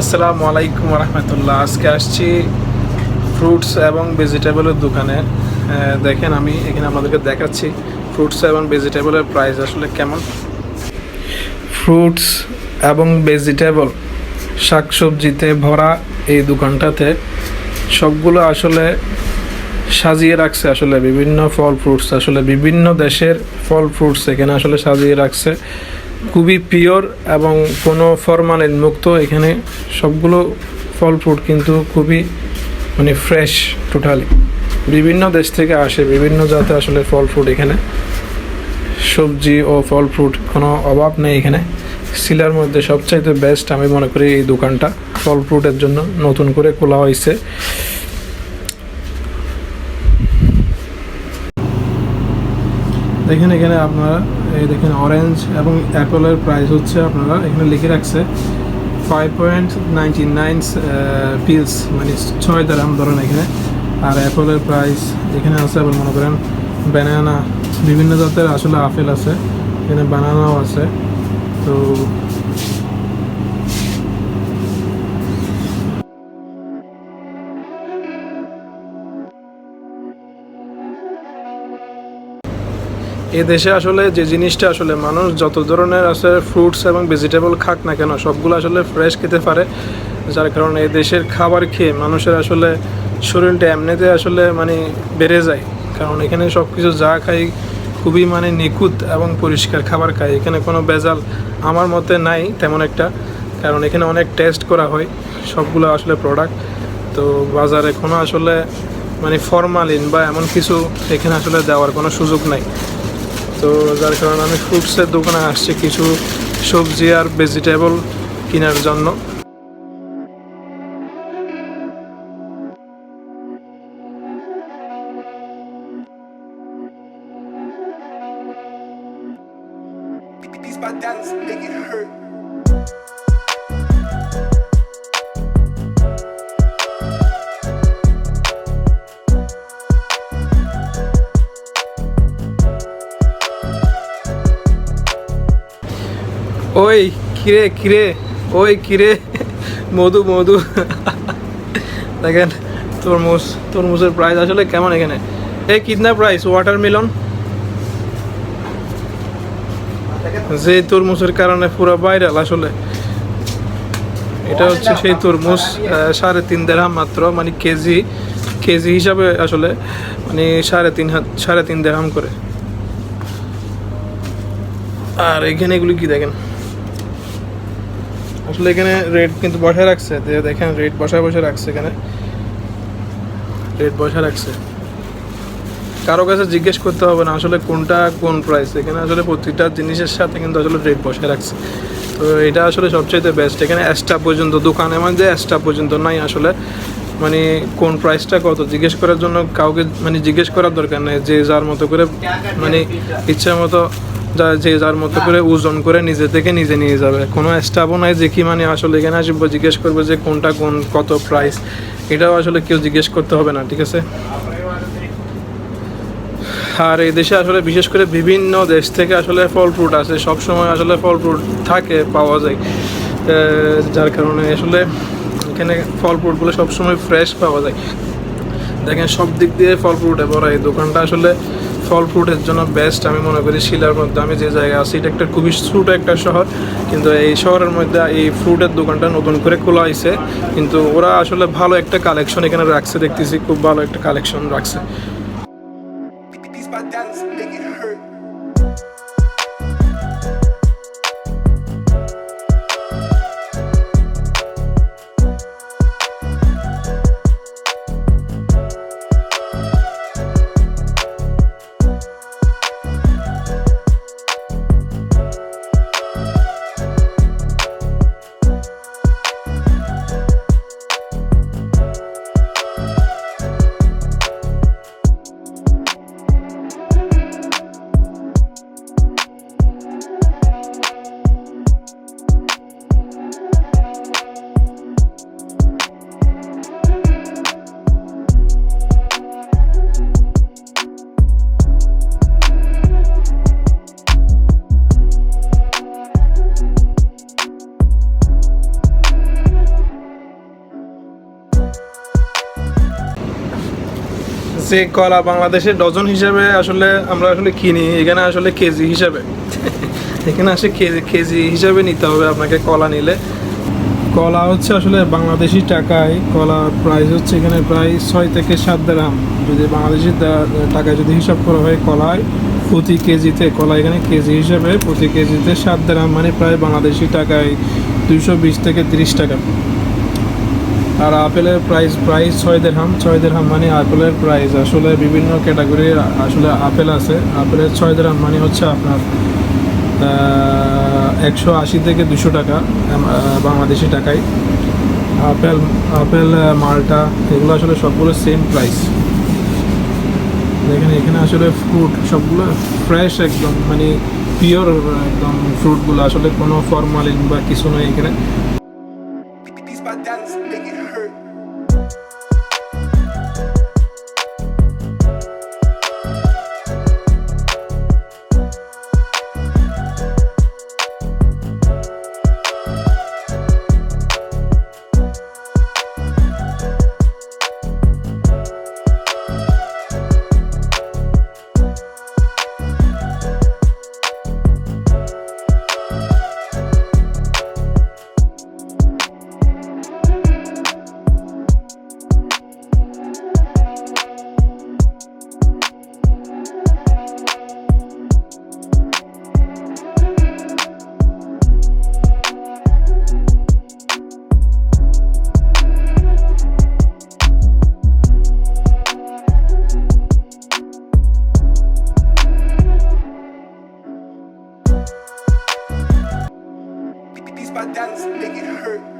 আসসালামু আলাইকুম রহমতুল্লাহ। আজকে আসছি ফ্রুটস এবং ভেজিটেবলের দোকানে। দেখেন আমি এখানে আপনাদেরকে দেখাচ্ছি ফ্রুটস এবং ভেজিটেবলের প্রাইস আসলে কেমন। ফ্রুটস এবং ভেজিটেবল, শাকসবজিতে ভরা এই দোকানটাতে সবগুলো আসলে সাজিয়ে রাখছে আসলে বিভিন্ন ফল ফ্রুটস, আসলে বিভিন্ন দেশের ফল ফ্রুটস এখানে আসলে সাজিয়ে রাখছে। খুবই পিওর এবং কোনো ফরমালিন মুক্ত। এখানে সবগুলো ফল ফ্রুট কিন্তু খুবই মানে ফ্রেশ টোটালি বিভিন্ন দেশ থেকে আসে, বিভিন্ন জাতে আসলে ফল ফ্রুট এখানে। সবজি ও ফল ফ্রুট কোনো অভাব নেই এখানে। সিলার মধ্যে সবচাইতে বেস্ট আমি মনে করি এই দোকানটা। ফল ফ্রুটের জন্য নতুন করে খোলা হয়েছে। দেখেন এখানে আপনারা, এই দেখেন অরেঞ্জ এবং অ্যাপেলের প্রাইস হচ্ছে আপনারা এখানে লিখে রাখছে five point ninety nine pills মানে ছয় দাম ধরেন এখানে। আর অ্যাপেলের প্রাইস এখানে আছে আবার মনে করেন ব্যানানা বিভিন্ন জাতের আসলে আপেল আছে, এখানে বানানাও আছে। তো এ দেশে আসলে যে জিনিসটা আসলে মানুষ যত ধরনের আছে ফ্রুটস এবং ভেজিটেবল খাক না কেন, সবগুলো আসলে ফ্রেশ খেতে পারে। যার কারণে এই দেশের খাবার খেয়ে মানুষের আসলে শরীরটা এমনিতে আসলে মানে বেড়ে যায়। কারণ এখানে সব কিছু যা খাই খুবই মানে নিখুঁত এবং পরিষ্কার খাবার খাই। এখানে কোনো বেজাল আমার মতে নাই তেমন একটা, কারণ এখানে অনেক টেস্ট করা হয়, সবগুলো আসলে প্রোডাক্ট তো বাজারে কোনো আসলে মানে ফরমালিন বা এমন কিছু এখানে আসলে দেওয়ার কোনো সুযোগ নাই। তো যার কারণে আমি ফ্রুটসের দোকানে আসছি কিছু সবজি আর ভেজিটেবল কেনার জন্য These dance, make it hurt. ওই কিরে কিরে, ওই কিরে, মধু মধু। দেখেন, তরমুজ, তরমুজের প্রাইস আসলে কেমন এখানে? এই কিতনা প্রাইস ওয়াটারমেলন যে তরমুজের কারণে পুরো ভাইরাল আসলে। এটা হচ্ছে সেই তরমুজ সাড়ে তিন দেড়হাম মাত্র মানে কেজি কেজি হিসাবে আসলে মানে সাড়ে তিন হাত, সাড়ে তিন দেড়হাম করে। আর এখানে এগুলি কি দেখেন? আসলে এখানে রেট কিন্তু বসায় রাখছে দেখেন রেট বসায় বসে রাখছে এখানে। রেট বসায় রাখছে। কারও কাছে জিজ্ঞেস করতে হবে না আসলে কোনটা কোন প্রাইস এখানে আসলে প্রতিটা জিনিসের সাথে কিন্তু আসলে রেট বসায় রাখছে। তো এটা আসলে সবচেয়ে বেস্ট এখানে স্টাফ পর্যন্ত, দোকানে মানে যে স্টাফ পর্যন্ত নাই আসলে। মানে কোন প্রাইসটা কত? জিজ্ঞেস করার জন্য কাউকে মানে জিজ্ঞেস করার দরকার নেই। যে যার মতো করে মানে ইচ্ছা মতো যা যে যার মতো করে ওজন করে নিজে থেকে নিজে নিয়ে যাবে। কোনো স্টাফও নাই যে কি মানে আসলে এখানে আসব, জিজ্ঞেস করব যে কোনটা কোন, কত প্রাইস এটাও আসলে কেউ জিজ্ঞেস করতে হবে না, ঠিক আছে? আর এই দেশে আসলে বিশেষ করে বিভিন্ন দেশ থেকে আসলে ফল ফ্রুট আসে সব সময় আসলে ফল ফ্রুট থাকে, পাওয়া যায়। যার কারণে আসলে এখানে ফল ফ্রুটগুলো সবসময় ফ্রেশ পাওয়া যায়। দেখেন সব দিক দিয়ে ফল ফ্রুটে ভরা, এই দোকানটা আসলে ফল ফ্রুটের জন্য বেস্ট আমি মনে করি শিলার মধ্যে। আমি যে জায়গায় আছি, এটা একটা খুবই ছোট একটা শহর, কিন্তু এই শহরের মধ্যে এই ফ্রুটের দোকানটা নতুন করে খোলা হয়েছে কিন্তু ওরা আসলে ভালো একটা কালেকশন এখানে রাখছে, দেখতেছি খুব ভালো একটা কালেকশন রাখছে। যে কলা বাংলাদেশে ডজন হিসাবে আসলে আমরা আসলে কিনি, এখানে আসলে কেজি হিসাবে। এখানে আসে কেজি কেজি হিসাবে নিতে হবে আপনাকে কলা নিলে। কলা হচ্ছে আসলে বাংলাদেশি টাকায় কলার প্রাইস হচ্ছে এখানে প্রায় ছয় থেকে সাত গ্রাম যদি বাংলাদেশি টাকায় যদি হিসাব করা হয় কলায়, প্রতি কেজিতে, কলা এখানে কেজি হিসাবে প্রতি কেজিতে সাত গ্রাম মানে প্রায় বাংলাদেশি টাকায় দুইশো বিশ থেকে তিরিশ টাকা। আর আপেলের প্রাইস প্রাইস ছয় দেড়হাম ছয় দেড়হাম মানে আপেলের প্রাইস আসলে বিভিন্ন ক্যাটাগরির আসলে আপেল আছে। আপেলের ছয় দেড়হাম মানে হচ্ছে আপনার একশো আশি থেকে দুশো টাকা বাংলাদেশি টাকায়। আপেল আপেল মালটা, এগুলো আসলে সবগুলো সেম প্রাইস দেখেন, এখানে আসলে ফ্রুট সবগুলো ফ্রেশ একদম মানে পিওর একদম ফ্রুটগুলো আসলে কোনো ফরমালিন বা কিছু নয় এখানে। nigga hurt.